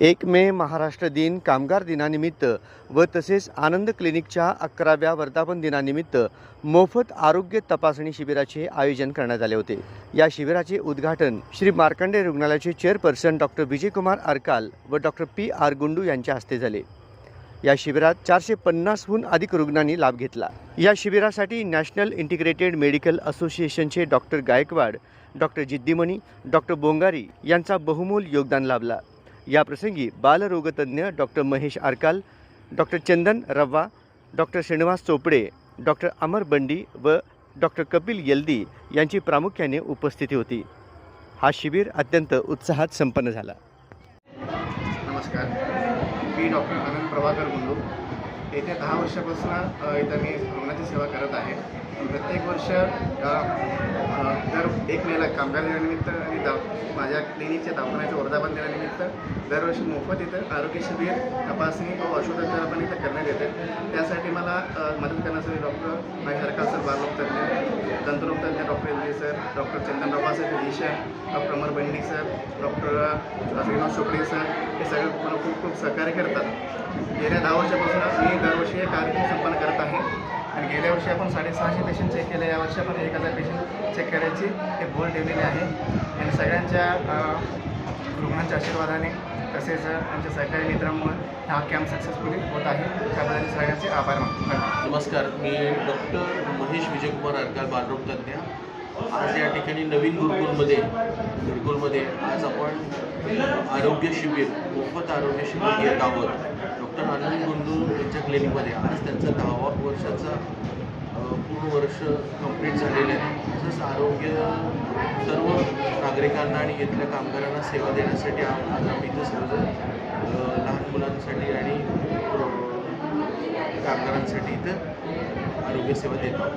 एक मे महाराष्ट्र दिन कामगार दिनानिमित्त व तसेच आनंद क्लिनिकच्या अकराव्या वर्धापन दिनानिमित्त मोफत आरोग्य तपासणी शिबिराचे आयोजन करण्यात आले होते. या शिबिराचे उद्घाटन श्री मार्कंडे रुग्णालयाचे चेअरपर्सन डॉक्टर विजयकुमार अरकाल व डॉक्टर पी आर गुंडू यांच्या हस्ते झाले. या शिबिरात चारशे पन्नासहून अधिक रुग्णांनी लाभ घेतला. या शिबिरासाठी नॅशनल इंटिग्रेटेड मेडिकल असोसिएशनचे doctor Gaikwad doctor Jiddimani doctor Bongari यांचा बहुमोल योगदान लाभला. या प्रसंगी बालरोगतज्ञ doctor Mahesh Arkal doctor Chandan Ravva doctor Shrinivas Chopade doctor Amar Bandi व डॉक्टर कपिल यल्दी यांची प्रामुख्याने उपस्थिती होती. हा शिबिर अत्यंत उत्साहात संपन्न झाला. नमस्कार. मी डॉक्टर आनंद प्रभाकर गुंडू. येत्या दहा वर्षापासून इथं मी रुग्णाची सेवा करत आहे. प्रत्येक वर्ष दर एक मेला कामगार दिनानिमित्त आणि दा माझ्या क्लिनिकच्या दवाखान्याच्या वर्धापन दिनानिमित्त दरवर्षी मोफत इथं आरोग्य शिबिर तपासणी व औषधोपचार इथं करण्यात येते. त्यासाठी मला मदत करण्यासाठी डॉक्टर माझ्या सरकार सर बालरोगतज्ञ दंतरोगतज्ञ doctor L sir doctor Chandanrao sir physician doctor Amar Bandi sir doctor Shrinath Chopade sir हे सगळे सहकार्य करतात. गेल्या दहा वर्षापासून मी दरवर्षी हे कार्यक्रम संपन्न करत आहे. आणि गेल्या वर्षी आपण साडेसहाशे पेशंट चेक केले. यावर्षी आपण एक हजार पेशंट चेक करायची हे गोल ठेवलेले आहे. आणि सगळ्यांच्या रुग्णांच्या आशीर्वादाने तसेच आमच्या सहकारी मित्रांमुळे हा कॅम्प सक्सेसफुली होत आहे. त्याबद्दल सगळ्यांचे आभार मानतो. नमस्कार. मी डॉक्टर महेश विजयकुमार अरकाल बालरोग तज्ज्ञ. आज या ठिकाणी नवीन गुरुकुलमध्ये गुरुकुलमध्ये आज आपण आरोग्य शिबिर मोफत आरोग्य शिबिर घेत आहोत. डॉक्टर आनंद गुंडू यांच्या क्लिनिकमध्ये. आज त्यांचं दहावा वर्षाचा पूर्ण वर्ष कंप्लीट झालेलं आहे. तसंच आरोग्य सर्व नागरिकांना आणि इथल्या कामगारांना सेवा देण्यासाठी आज आम्ही इथं सर्व लहान मुलांसाठी आणि कामगारांसाठी इथं आरोग्य सेवा देत आहोत.